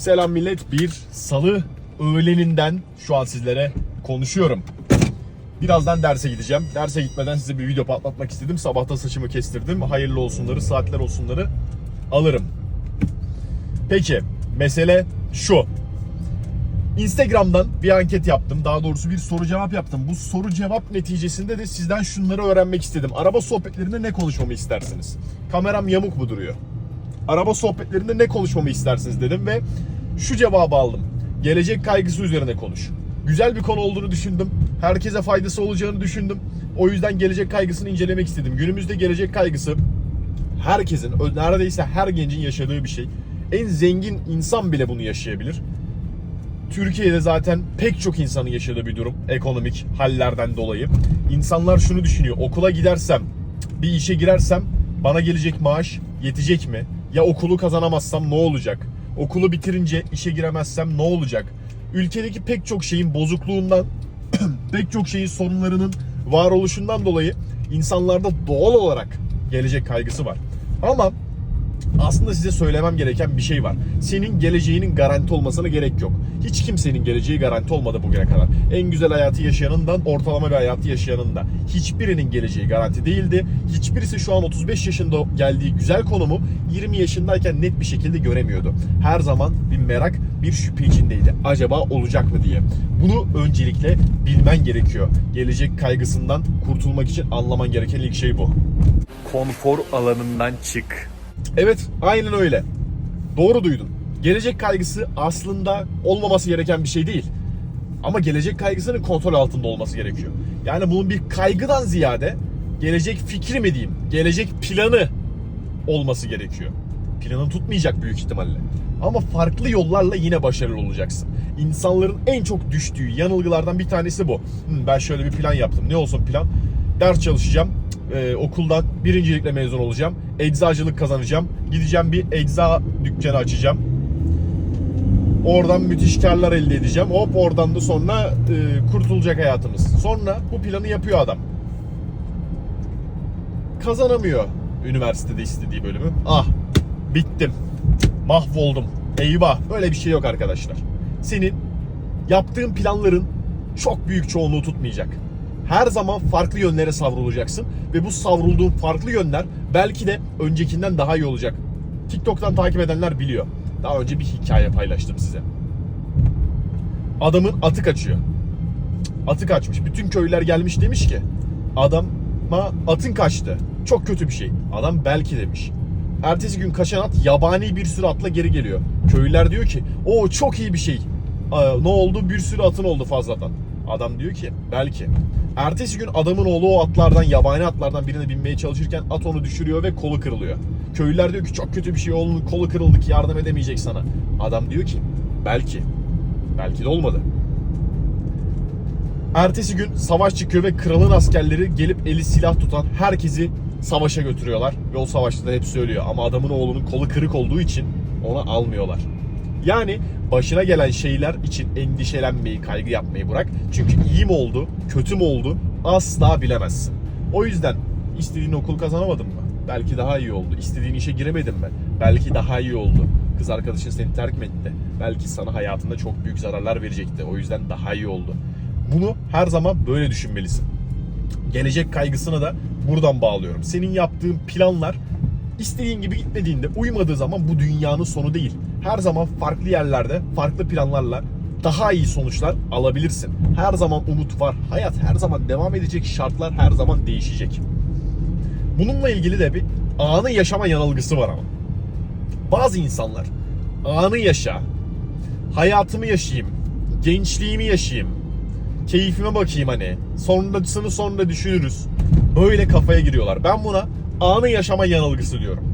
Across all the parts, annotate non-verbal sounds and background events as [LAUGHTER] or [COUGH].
Selam millet. Bir salı öğleninden şu an sizlere konuşuyorum. Birazdan derse gideceğim. Derse gitmeden size bir video patlatmak istedim. Sabahta saçımı kestirdim. Hayırlı olsunları, saatler olsunları alırım. Peki, mesele şu. Instagram'dan bir anket yaptım. Daha doğrusu bir soru cevap yaptım. Bu soru cevap neticesinde de sizden şunları öğrenmek istedim. Araba sohbetlerinde ne konuşmamı istersiniz? Kameram yamuk mu duruyor? Araba sohbetlerinde ne konuşmamı istersiniz dedim ve şu cevabı aldım. Gelecek kaygısı üzerine konuş. Güzel bir konu olduğunu düşündüm. Herkese faydası olacağını düşündüm. O yüzden gelecek kaygısını incelemek istedim. Günümüzde gelecek kaygısı herkesin, neredeyse her gencin yaşadığı bir şey. En zengin insan bile bunu yaşayabilir. Türkiye'de zaten pek çok insanın yaşadığı bir durum ekonomik hallerden dolayı. İnsanlar şunu düşünüyor. Okula gidersem, bir işe girersem bana gelecek maaş yetecek mi? Ya okulu kazanamazsam ne olacak? Okulu bitirince işe giremezsem ne olacak? Ülkedeki pek çok şeyin bozukluğundan, [CLEARS THROAT] pek çok şeyin sorunlarının varoluşundan dolayı insanlarda doğal olarak gelecek kaygısı var. Ama aslında size söylemem gereken bir şey var. Senin geleceğinin garanti olmasına gerek yok. Hiç kimsenin geleceği garanti olmadı bugüne kadar. En güzel hayatı yaşayanından ortalama bir hayatı yaşayanın da. Hiçbirinin geleceği garanti değildi. Hiçbirisi şu an 35 yaşında geldiği güzel konumu 20 yaşındayken net bir şekilde göremiyordu. Her zaman bir merak, bir şüphe içindeydi. Acaba olacak mı diye. Bunu öncelikle bilmen gerekiyor. Gelecek kaygısından kurtulmak için anlaman gereken ilk şey bu. Konfor alanından çık. Evet, aynen öyle. Doğru duydun. Gelecek kaygısı aslında olmaması gereken bir şey değil. Ama gelecek kaygısının kontrol altında olması gerekiyor. Yani bunun bir kaygıdan ziyade gelecek fikri mi diyeyim, gelecek planı olması gerekiyor. Planın tutmayacak büyük ihtimalle. Ama farklı yollarla yine başarılı olacaksın. İnsanların en çok düştüğü yanılgılardan bir tanesi bu. "Hmm, ben şöyle bir plan yaptım. Ne olsun plan? Ders çalışacağım. Ee, okuldan birincilikle mezun olacağım. Eczacılık kazanacağım. Gideceğim bir ecza dükkanı açacağım. Oradan müthiş karlar elde edeceğim. Hop oradan da sonra e, kurtulacak hayatımız. Sonra bu planı yapıyor adam. Kazanamıyor üniversitede istediği bölümü. Ah bittim. Mahvoldum. Eyvah. Böyle bir şey yok arkadaşlar. Senin yaptığın planların çok büyük çoğunluğu tutmayacak. Her zaman farklı yönlere savrulacaksın ve bu savrulduğun farklı yönler belki de öncekinden daha iyi olacak. TikTok'tan takip edenler biliyor. Daha önce bir hikaye paylaştım size. Adamın atı kaçıyor. Atı kaçmış. Bütün köylüler gelmiş demiş ki adama atın kaçtı. Çok kötü bir şey. Adam belki demiş. Ertesi gün kaçan at yabani bir sürü atla geri geliyor. Köylüler diyor ki o çok iyi bir şey. Ne oldu? Bir sürü atın oldu fazladan. Adam diyor ki belki. Ertesi gün adamın oğlu o atlardan yabani atlardan birine binmeye çalışırken at onu düşürüyor ve kolu kırılıyor. Köylüler diyor ki çok kötü bir şey oğlunun kolu kırıldı ki yardım edemeyecek sana. Adam diyor ki belki. Belki de olmadı. Ertesi gün savaş çıkıyor ve kralın askerleri gelip eli silah tutan herkesi savaşa götürüyorlar. Ve o savaşta da hep söylüyor ama adamın oğlunun kolu kırık olduğu için ona almıyorlar. Yani başına gelen şeyler için endişelenmeyi, kaygı yapmayı bırak. Çünkü iyi mi oldu, kötü mü oldu asla bilemezsin. O yüzden istediğin okul kazanamadın mı? Belki daha iyi oldu. İstediğin işe giremedin mi? Belki daha iyi oldu. Kız arkadaşın seni terk mi etti? Belki sana hayatında çok büyük zararlar verecekti. O yüzden daha iyi oldu. Bunu her zaman böyle düşünmelisin. Gelecek kaygısına da buradan bağlıyorum. Senin yaptığın planlar istediğin gibi gitmediğinde, uymadığı zaman bu dünyanın sonu değil. Her zaman farklı yerlerde, farklı planlarla daha iyi sonuçlar alabilirsin. Her zaman umut var. Hayat her zaman devam edecek. Şartlar her zaman değişecek. Bununla ilgili de bir anı yaşama yanılgısı var ama. Bazı insanlar anı yaşa, hayatımı yaşayayım, gençliğimi yaşayayım, keyfime bakayım hani. Sonrasını sonra düşünürüz. Böyle kafaya giriyorlar. Ben buna anı yaşama yanılgısı diyorum.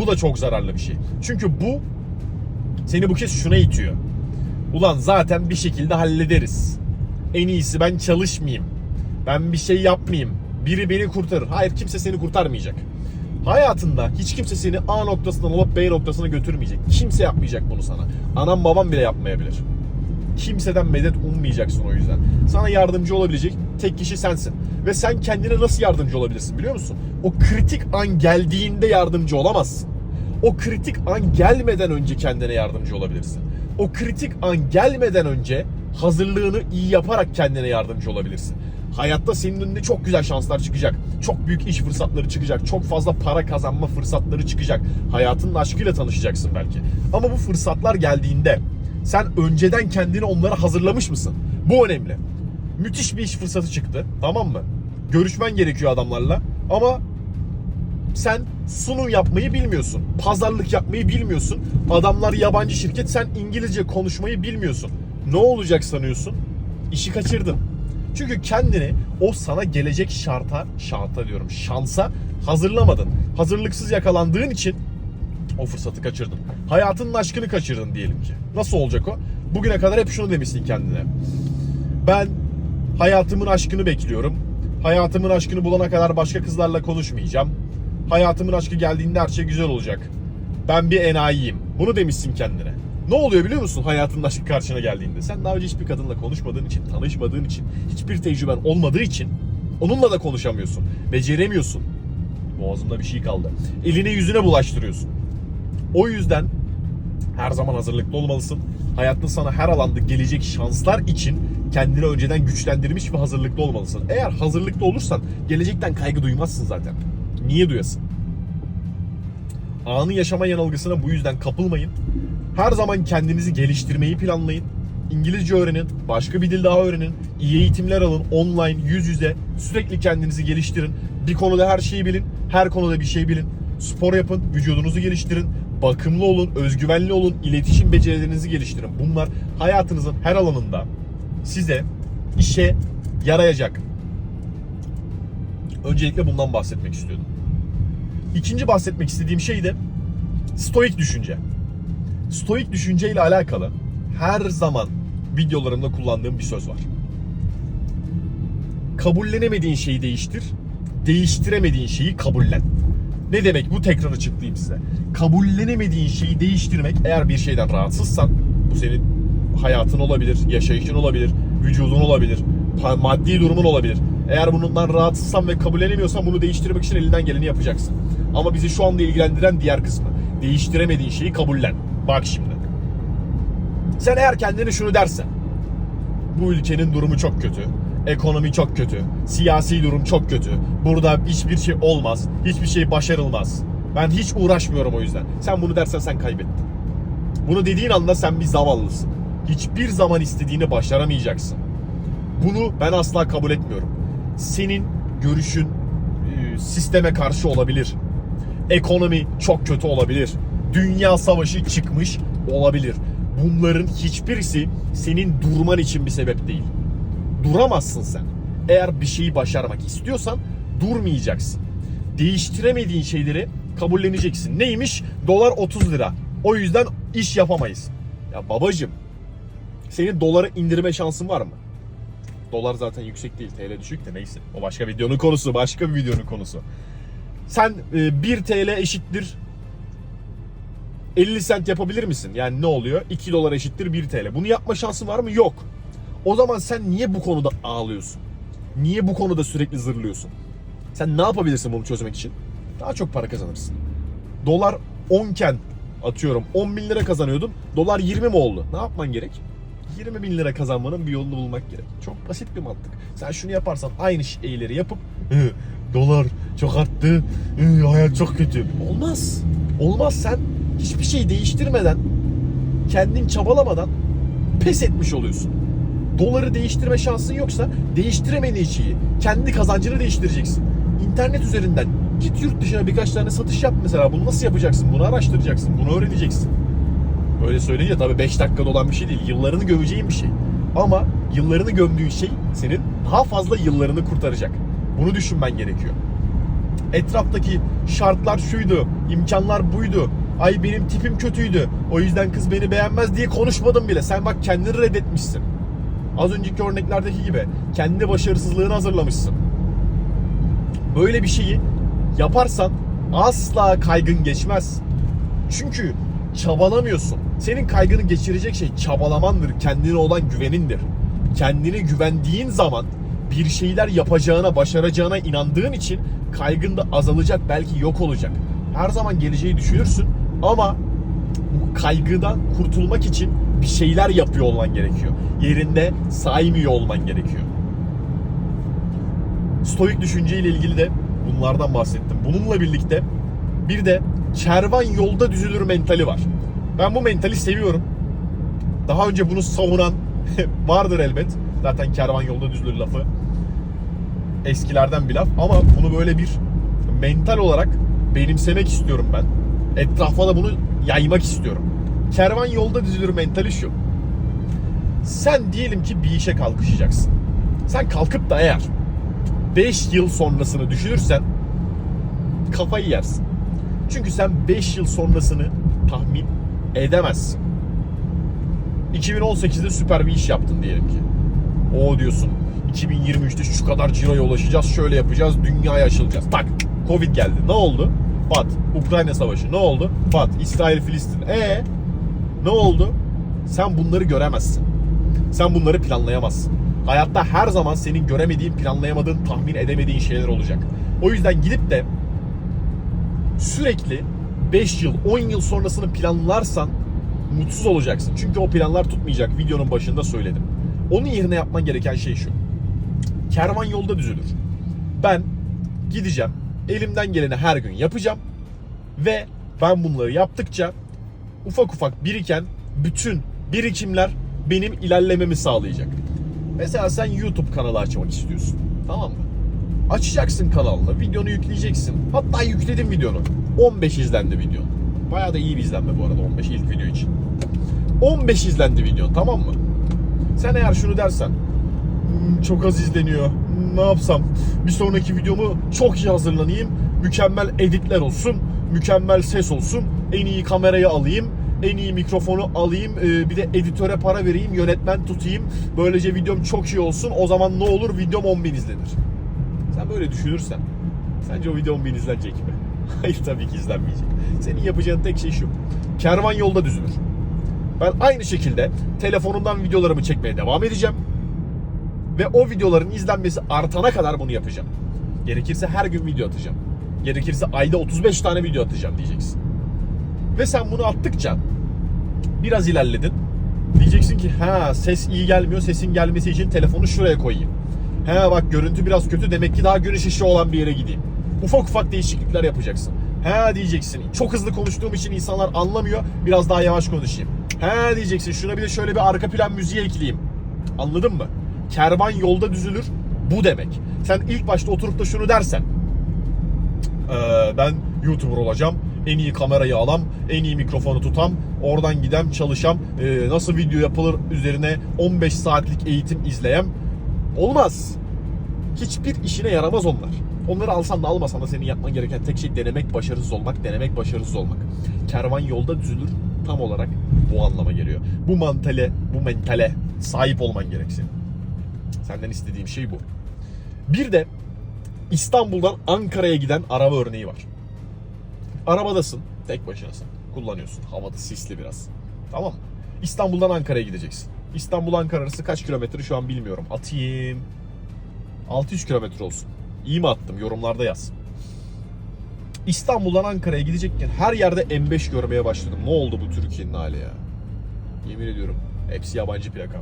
Bu da çok zararlı bir şey. Çünkü bu seni bu kez şuna itiyor. Ulan zaten bir şekilde hallederiz. En iyisi ben çalışmayayım. Ben bir şey yapmayayım. Biri beni kurtarır. Hayır kimse seni kurtarmayacak. Hayatında hiç kimse seni A noktasından alıp B noktasına götürmeyecek. Kimse yapmayacak bunu sana. Anam babam bile yapmayabilir. Kimseden medet ummayacaksın o yüzden. Sana yardımcı olabilecek tek kişi sensin. Ve sen kendine nasıl yardımcı olabilirsin biliyor musun? O kritik an geldiğinde yardımcı olamazsın. O kritik an gelmeden önce kendine yardımcı olabilirsin. O kritik an gelmeden önce hazırlığını iyi yaparak kendine yardımcı olabilirsin. Hayatta senin önünde çok güzel şanslar çıkacak. Çok büyük iş fırsatları çıkacak. Çok fazla para kazanma fırsatları çıkacak. Hayatının aşkıyla tanışacaksın belki. Ama bu fırsatlar geldiğinde sen önceden kendini onlara hazırlamış mısın? Bu önemli. Müthiş bir iş fırsatı çıktı. Tamam mı? Görüşmen gerekiyor adamlarla. Ama sen sunum yapmayı bilmiyorsun. Pazarlık yapmayı bilmiyorsun. Adamlar yabancı şirket, sen İngilizce konuşmayı bilmiyorsun. Ne olacak sanıyorsun? İşi kaçırdın. Çünkü kendini o sana gelecek şarta, şarta diyorum, şansa hazırlamadın. Hazırlıksız yakalandığın için o fırsatı kaçırdın. Hayatının aşkını kaçırdın diyelim ki. Nasıl olacak o? Bugüne kadar hep şunu demişsin kendine. Ben hayatımın aşkını bekliyorum. Hayatımın aşkını bulana kadar başka kızlarla konuşmayacağım. Hayatımın aşkı geldiğinde her şey güzel olacak. Ben bir enayiyim. Bunu demişsin kendine. Ne oluyor biliyor musun hayatının aşkı karşına geldiğinde? Sen daha önce hiçbir kadınla konuşmadığın için, tanışmadığın için, hiçbir tecrüben olmadığı için onunla da konuşamıyorsun. Beceremiyorsun. Boğazımda bir şey kaldı. Eline yüzüne bulaştırıyorsun. O yüzden her zaman hazırlıklı olmalısın. Hayatta sana her alanda gelecek şanslar için kendini önceden güçlendirmiş ve hazırlıklı olmalısın. Eğer hazırlıklı olursan gelecekten kaygı duymazsın zaten. Niye duyasın? Anı yaşama yanılgısına bu yüzden kapılmayın. Her zaman kendinizi geliştirmeyi planlayın. İngilizce öğrenin, başka bir dil daha öğrenin, iyi eğitimler alın, online, yüz yüze, sürekli kendinizi geliştirin. Bir konuda her şeyi bilin, her konuda bir şey bilin. Spor yapın, vücudunuzu geliştirin, bakımlı olun, özgüvenli olun, iletişim becerilerinizi geliştirin. Bunlar hayatınızın her alanında size işe yarayacak. Öncelikle bundan bahsetmek istiyordum. İkinci bahsetmek istediğim şey de stoik düşünce. Stoik düşünce ile alakalı her zaman videolarımda kullandığım bir söz var. Kabullenemediğin şeyi değiştir, değiştiremediğin şeyi kabullen. Ne demek bu tekrar açıklayayım size. Kabullenemediğin şeyi değiştirmek eğer bir şeyden rahatsızsan bu senin hayatın olabilir, yaşayışın olabilir, vücudun olabilir, maddi durumun olabilir. Eğer bundan rahatsızsan ve kabullenemiyorsan bunu değiştirmek için elinden geleni yapacaksın. Ama bizi şu anda ilgilendiren diğer kısmı. Değiştiremediğin şeyi kabullen. Bak şimdi. Sen eğer kendine şunu dersen. Bu ülkenin durumu çok kötü. Ekonomi çok kötü. Siyasi durum çok kötü. Burada hiçbir şey olmaz. Hiçbir şey başarılmaz. Ben hiç uğraşmıyorum o yüzden. Sen bunu dersen sen kaybettin. Bunu dediğin anda sen bir zavallısın. Hiçbir zaman istediğini başaramayacaksın. Bunu ben asla kabul etmiyorum. Senin görüşün e, sisteme karşı olabilir. Ekonomi çok kötü olabilir. Dünya savaşı çıkmış olabilir. Bunların hiçbirisi senin durman için bir sebep değil. Duramazsın sen. Eğer bir şeyi başarmak istiyorsan durmayacaksın. Değiştiremediğin şeyleri kabulleneceksin. Neymiş? Dolar 30 lira. O yüzden iş yapamayız. Ya babacım, senin doları indirme şansın var mı? Dolar zaten yüksek değil, TL düşük de neyse. O başka videonun konusu, başka bir videonun konusu. Sen e, 1 TL eşittir 50 sent yapabilir misin? Yani ne oluyor? 2 dolar eşittir 1 TL. Bunu yapma şansın var mı? Yok. O zaman sen niye bu konuda ağlıyorsun? Niye bu konuda sürekli zırlıyorsun? Sen ne yapabilirsin bunu çözmek için? Daha çok para kazanırsın. Dolar 10 iken atıyorum 10 bin lira kazanıyordun. Dolar 20 mi oldu? Ne yapman gerek? 20 bin lira kazanmanın bir yolunu bulmak gerek. Çok basit bir mantık. Sen şunu yaparsan aynı şeyleri yapıp "Hı, dolar çok arttı, hı, hayat çok kötü. Olmaz. Olmaz sen hiçbir şey değiştirmeden kendin çabalamadan pes etmiş oluyorsun. Doları değiştirme şansın yoksa değiştiremediğin şeyi, kendi kazancını değiştireceksin. İnternet üzerinden git yurt dışına birkaç tane satış yap mesela. Bunu nasıl yapacaksın? Bunu araştıracaksın. Bunu öğreneceksin. Öyle söyleyince tabii 5 dakikada olan bir şey değil. Yıllarını gömeceğin bir şey. Ama yıllarını gömdüğün şey senin daha fazla yıllarını kurtaracak. Bunu düşünmen gerekiyor. Etraftaki şartlar şuydu, imkanlar buydu. Ay benim tipim kötüydü. O yüzden kız beni beğenmez diye konuşmadım bile. Sen bak kendini reddetmişsin. Az önceki örneklerdeki gibi kendi başarısızlığını hazırlamışsın. Böyle bir şeyi yaparsan asla kaygın geçmez. Çünkü çabalamıyorsun. Senin kaygını geçirecek şey çabalamandır, kendine olan güvenindir. Kendine güvendiğin zaman bir şeyler yapacağına, başaracağına inandığın için kaygın da azalacak, belki yok olacak. Her zaman geleceği düşünürsün Ama bu kaygıdan kurtulmak için bir şeyler yapıyor olman gerekiyor. Yerinde saymıyor olman gerekiyor. Stoik düşünce ile ilgili de bunlardan bahsettim. Bununla birlikte bir de kervan yolda düzülür mentali var. Ben bu mentali seviyorum. Daha önce bunu savunan [LAUGHS] vardır elbet. Zaten kervan yolda düzülür lafı. Eskilerden bir laf ama bunu böyle bir mental olarak benimsemek istiyorum ben. Etrafa da bunu yaymak istiyorum. Kervan yolda düzülür mentali şu. Sen diyelim ki bir işe kalkışacaksın. Sen kalkıp da eğer 5 yıl sonrasını düşünürsen kafayı yersin. Çünkü sen 5 yıl sonrasını tahmin edemezsin. 2018'de süper bir iş yaptın diyelim ki. O diyorsun 2023'te şu kadar ciroya ulaşacağız, şöyle yapacağız, dünyaya açılacağız. Tak, Covid geldi. Ne oldu? Pat. Ukrayna savaşı. Ne oldu? Pat. İsrail, Filistin. E ne oldu? Sen bunları göremezsin. Sen bunları planlayamazsın. Hayatta her zaman senin göremediğin, planlayamadığın, tahmin edemediğin şeyler olacak. O yüzden gidip de sürekli 5 yıl, 10 yıl sonrasını planlarsan mutsuz olacaksın. Çünkü o planlar tutmayacak. Videonun başında söyledim. Onun yerine yapman gereken şey şu. Kervan yolda düzülür. Ben gideceğim. Elimden geleni her gün yapacağım. Ve ben bunları yaptıkça ufak ufak biriken bütün birikimler benim ilerlememi sağlayacak. Mesela sen YouTube kanalı açmak istiyorsun. Tamam mı? Açacaksın kanalını, videonu yükleyeceksin. Hatta yükledim videonu. 15 izlendi video. Bayağı da iyi bir izlenme bu arada 15 ilk video için. 15 izlendi video tamam mı? Sen eğer şunu dersen "Hmm, çok az izleniyor. Ne yapsam? Bir sonraki videomu çok iyi hazırlanayım. Mükemmel editler olsun. Mükemmel ses olsun. En iyi kamerayı alayım. En iyi mikrofonu alayım. ee, Bir de editöre para vereyim. Yönetmen tutayım. Böylece videom çok iyi olsun. O zaman ne olur? Videom 10 bin izlenir. Sen böyle düşünürsen sence o video 10 bin izlenecek mi? [LAUGHS] Hayır tabii ki izlenmeyecek. Senin yapacağın tek şey şu. Kervan yolda düzülür. Ben aynı şekilde telefonumdan videolarımı çekmeye devam edeceğim. Ve o videoların izlenmesi artana kadar bunu yapacağım. Gerekirse her gün video atacağım. Gerekirse ayda 35 tane video atacağım diyeceksin. Ve sen bunu attıkça biraz ilerledin. Diyeceksin ki ha ses iyi gelmiyor. Sesin gelmesi için telefonu şuraya koyayım. He bak görüntü biraz kötü demek ki daha güneş ışığı olan bir yere gideyim. Ufak ufak değişiklikler yapacaksın. He diyeceksin. Çok hızlı konuştuğum için insanlar anlamıyor. Biraz daha yavaş konuşayım. He diyeceksin. Şuna bir de şöyle bir arka plan müziği ekleyeyim. Anladın mı? Kervan yolda düzülür. Bu demek. Sen ilk başta oturup da şunu dersen. "Ee, ben YouTuber olacağım. En iyi kamerayı alam, en iyi mikrofonu tutam, oradan gidem çalışam, ee, nasıl video yapılır üzerine 15 saatlik eğitim izleyem. Olmaz. Hiçbir işine yaramaz onlar. Onları alsan da almasan da senin yapman gereken tek şey denemek, başarısız olmak, denemek, başarısız olmak. Kervan yolda düzülür tam olarak bu anlama geliyor. Bu mantale, bu mentale sahip olman gerek senin. Senden istediğim şey bu. Bir de İstanbul'dan Ankara'ya giden araba örneği var. Arabadasın, tek başınasın. Kullanıyorsun. Havada sisli biraz. Tamam mı? İstanbul'dan Ankara'ya gideceksin. İstanbul Ankara arası kaç kilometre şu an bilmiyorum. Atayım. 600 kilometre olsun. İyi mi attım? Yorumlarda yaz. İstanbul'dan Ankara'ya gidecekken her yerde M5 görmeye başladım. Ne oldu bu Türkiye'nin hali ya? Yemin ediyorum. Hepsi yabancı plaka.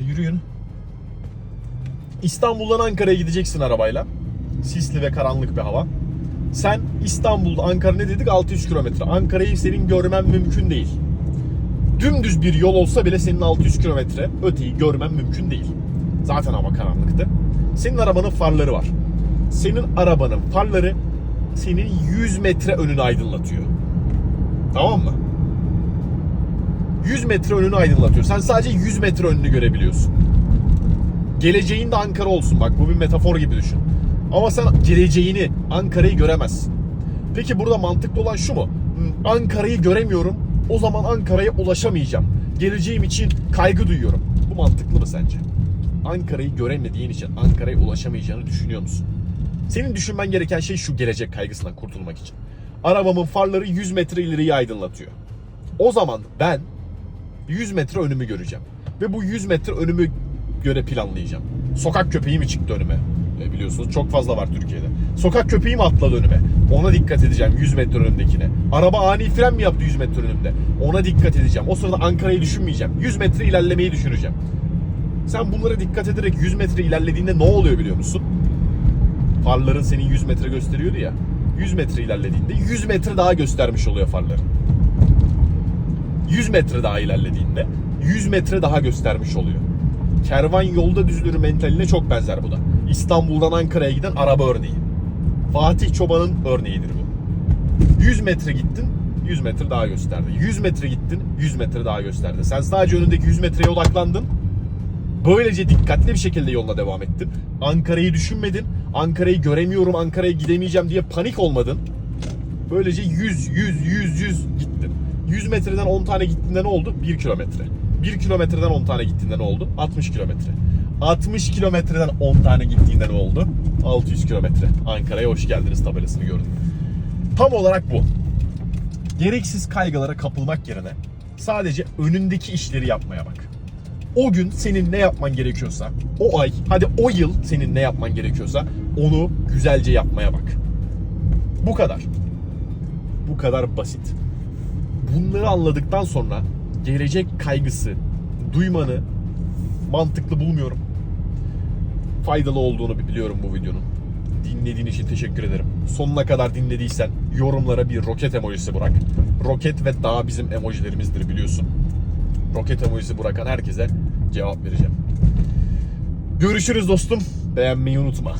E, yürüyün. İstanbul'dan Ankara'ya gideceksin arabayla. Sisli ve karanlık bir hava. Sen İstanbul'da Ankara ne dedik 600 kilometre. Ankara'yı senin görmen mümkün değil. Dümdüz bir yol olsa bile senin 600 kilometre öteyi görmen mümkün değil. Zaten hava karanlıktı. Senin arabanın farları var. Senin arabanın farları senin 100 metre önünü aydınlatıyor. Tamam mı? 100 metre önünü aydınlatıyor. Sen sadece 100 metre önünü görebiliyorsun. Geleceğin de Ankara olsun. Bak bu bir metafor gibi düşün. Ama sen geleceğini, Ankara'yı göremezsin. Peki burada mantıklı olan şu mu? Hmm, Ankara'yı göremiyorum. O zaman Ankara'ya ulaşamayacağım. Geleceğim için kaygı duyuyorum. Bu mantıklı mı sence? Ankara'yı göremediğin için Ankara'ya ulaşamayacağını düşünüyor musun? Senin düşünmen gereken şey şu gelecek kaygısından kurtulmak için. Arabamın farları 100 metre ileriyi aydınlatıyor. O zaman ben 100 metre önümü göreceğim. Ve bu 100 metre önümü göre planlayacağım. Sokak köpeği mi çıktı önüme? E, biliyorsunuz çok fazla var Türkiye'de. Sokak köpeği mi atladı önüme? Ona dikkat edeceğim 100 metre önümdekine. Araba ani fren mi yaptı 100 metre önümde? Ona dikkat edeceğim. O sırada Ankara'yı düşünmeyeceğim. 100 metre ilerlemeyi düşüneceğim. Sen bunlara dikkat ederek 100 metre ilerlediğinde ne oluyor biliyor musun? Farların senin 100 metre gösteriyordu ya. 100 metre ilerlediğinde 100 metre daha göstermiş oluyor farların. 100 metre daha ilerlediğinde 100 metre daha göstermiş oluyor. Kervan yolda düzülür mentaline çok benzer bu da. İstanbul'dan Ankara'ya giden araba örneği. Fatih Çoban'ın örneğidir bu. 100 metre gittin, 100 metre daha gösterdi. 100 metre gittin, 100 metre daha gösterdi. Sen sadece önündeki 100 metreye odaklandın. Böylece dikkatli bir şekilde yoluna devam ettin. Ankara'yı düşünmedin. Ankara'yı göremiyorum, Ankara'ya gidemeyeceğim diye panik olmadın. Böylece 100, 100, 100, 100 gittin. 100 metreden 10 tane gittiğinde ne oldu? 1 kilometre. 1 kilometreden 10 tane gittiğinde ne oldu? 60 kilometre. 60 kilometreden 10 tane gittiğinde ne oldu? 600 kilometre. Ankara'ya hoş geldiniz tabelasını gördüm. Tam olarak bu. Gereksiz kaygılara kapılmak yerine sadece önündeki işleri yapmaya bak. O gün senin ne yapman gerekiyorsa, o ay, hadi o yıl senin ne yapman gerekiyorsa onu güzelce yapmaya bak. Bu kadar. Bu kadar basit. Bunları anladıktan sonra gelecek kaygısı duymanı mantıklı bulmuyorum. Faydalı olduğunu biliyorum bu videonun. Dinlediğin için teşekkür ederim. Sonuna kadar dinlediysen yorumlara bir roket emojisi bırak. Roket ve dağ bizim emojilerimizdir biliyorsun. Roket emojisi bırakan herkese cevap vereceğim. Görüşürüz dostum. Beğenmeyi unutma.